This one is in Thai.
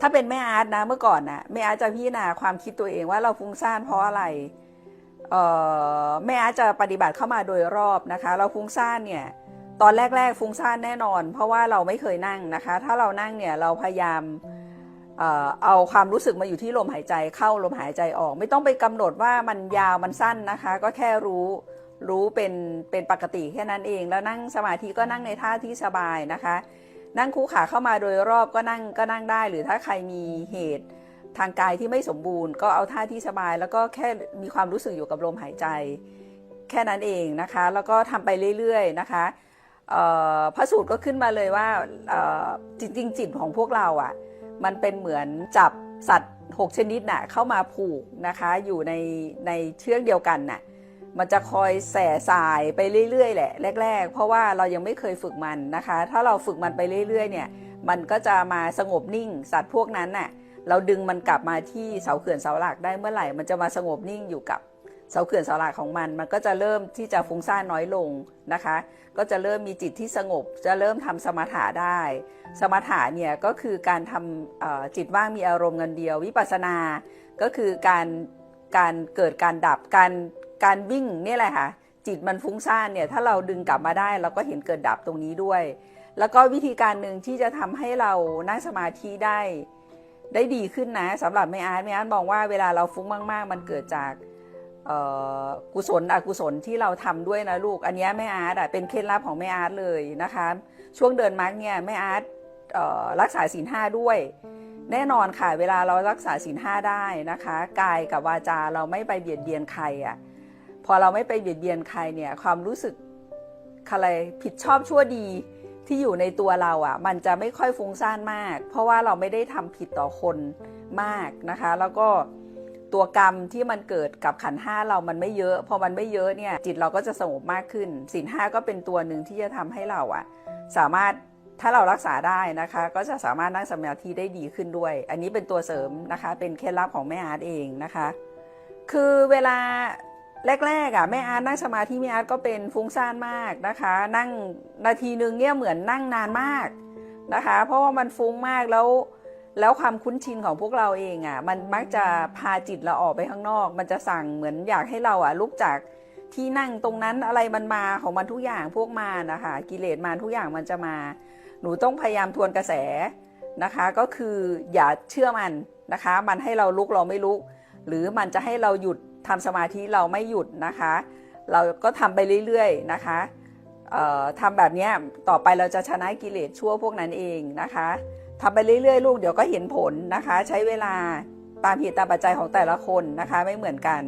ถ้าเป็นแม่อาร์ตนะเมื่อก่อนนะแม่อาร์ตจะพิจารณาความคิดตัวเองว่าเราฟุ้งซ่านเพราะอะไรเออแม่อาร์ตจะปฏิบัติเข้ามาโดยรอบนะคะ เราฟุ้งซ่านเนี่ยตอนแรก ๆ ฟุ้งซ่านแน่นอน เพราะว่าเราไม่เคยนั่งนะคะ ถ้าเรานั่งเนี่ยเราพยายามเอ่อเอาความรู้สึกมาอยู่ที่ลมหายใจเข้าลมหายใจออก ไม่ต้องไปกำหนดว่ามันยาวมันสั้นนะคะ ก็แค่รู้รู้เป็นเป็นปกติแค่นั้นเอง แล้วนั่งสมาธิก็นั่งในท่าที่สบายนะคะ นั่งคู่ขาเข้ามาโดยรอบก็นั่งก็นั่งได้ หรือถ้าใครมีเหตุทางกายที่ไม่สมบูรณ์ ก็เอาท่าที่สบาย แล้วก็แค่มีความรู้สึกอยู่กับลมหายใจ แค่นั้นเองนะคะ แล้วก็ทำไปเรื่อยๆนะคะพระสูตรก็ขึ้นมาเลยว่าเอ่อจริงๆจิตของพวกเราอะ่ะมันเป็นเหมือนจับสัตว์ 6 ชนิดน่ะเข้ามาผูกนะคะอยู่ในในเชือกเดียวกันน่ะ มันจะคอยแส่สายไปเรื่อยๆแหละแรก ๆ เพราะว่าเรายังไม่เคยฝึกมันนะคะ ถ้าเราฝึกมันไปเรื่อยๆเนี่ย มันก็จะมาสงบนิ่ง สัตว์พวกนั้นน่ะ เราดึงมันกลับมาที่เสาเขื่อนเสาหลักได้เมื่อไหร่ มันจะมาสงบนิ่งอยู่กับเสาเขื่อนเสาหลักของมัน มันก็จะเริ่มที่จะฟุ้งซ่านน้อยลงนะคะ ก็จะเริ่มมีจิตที่สงบ จะเริ่มทำสมถะได้ สมถะเนี่ยก็คือการทำจิตว่างมีอารมณ์เงินเดียว วิปัสสนา ก็คือการการเกิดการดับการ การวิ่งเนี่ยแหละค่ะจิตมันฟุ้งซ่านเนี่ยถ้าเราดึงกลับมาได้ เราก็เห็นเกิดดับตรงนี้ด้วย แล้วก็วิธีการหนึ่งที่จะทำให้เรานั่งสมาธิได้ ได้ดีขึ้นนะสำหรับแม่อาร์ตแม่อาร์ตมองว่าเวลาเราฟุ้งมาก ๆ มันเกิดจากกุศลอกุศลที่เราทำด้วยนะลูก อันนี้แม่อาร์ตอะเป็นเคล็ดลับของแม่อาร์ตเลยนะคะ ช่วงเดินมาร์กเนี่ยแม่อาร์ตรักษาศีลห้าด้วย แน่นอนค่ะ เวลาเรารักษาศีลห้าได้นะคะ กายกับวาจาเราไม่ไปเบียดเบียนใครอะ่ะ พอเราไม่ไปเบียดเบียนใครเนี่ยความรู้สึกอะไรผิดชอบชั่วดีที่อยู่ในตัวเราอะ่ะ มันจะไม่ค่อยฟุ้งซ่านมาก เพราะว่าเราไม่ได้ทำผิดต่อคนมากนะคะ แล้วก็ตัวกรรมที่มันเกิดกับขันห้าเรามันไม่เยอะ พอมันไม่เยอะเนี่ย จิตเราก็จะสงบมากขึ้นศีลห้าก็เป็นตัวหนึ่งที่จะทำให้เราอะสามารถถ้าเรารักษาได้นะคะ ก็จะสามารถนั่งสมาธิได้ดีขึ้นด้วย อันนี้เป็นตัวเสริมนะคะ เป็นเคล็ดลับของแม่อาร์ตเองนะคะ คือเวลา แรกๆอะแม่อาร์ตนั่งสมาธิแม่อาร์ตก็เป็นฟุ้งซ่านมากนะคะ นั่งนาทีนึงเนี่ยเหมือนนั่งนานมากนะคะ เพราะว่ามันฟุ้งมากแล้วแล้วความคุ้นชินของพวกเราเองอะมันมักจะพาจิตเราออกไปข้างนอก มันจะสั่งเหมือนอยากให้เราอะลุกจากที่นั่งตรงนั้นอะไรมันมาของมันทุกอย่างพวกมานะคะกิเลสมาทุกอย่างมันจะมา หนูต้องพยายามทวนกระแสนะคะ ก็คืออย่าเชื่อมันนะคะ มันให้เราลุกเราไม่ลุก หรือมันจะให้เราหยุด ทำสมาธิเราไม่หยุดนะคะ เราก็ทำไปเรื่อยๆนะคะทำแบบนี้ต่อไปเราจะชนะกิเลสชั่วพวกนั้นเองนะคะทำไปเรื่อยๆ ลูกเดี๋ยวก็เห็นผลนะคะ ใช้เวลาตามเหตุตามปัจจัยของแต่ละคนนะคะไม่เหมือนกัน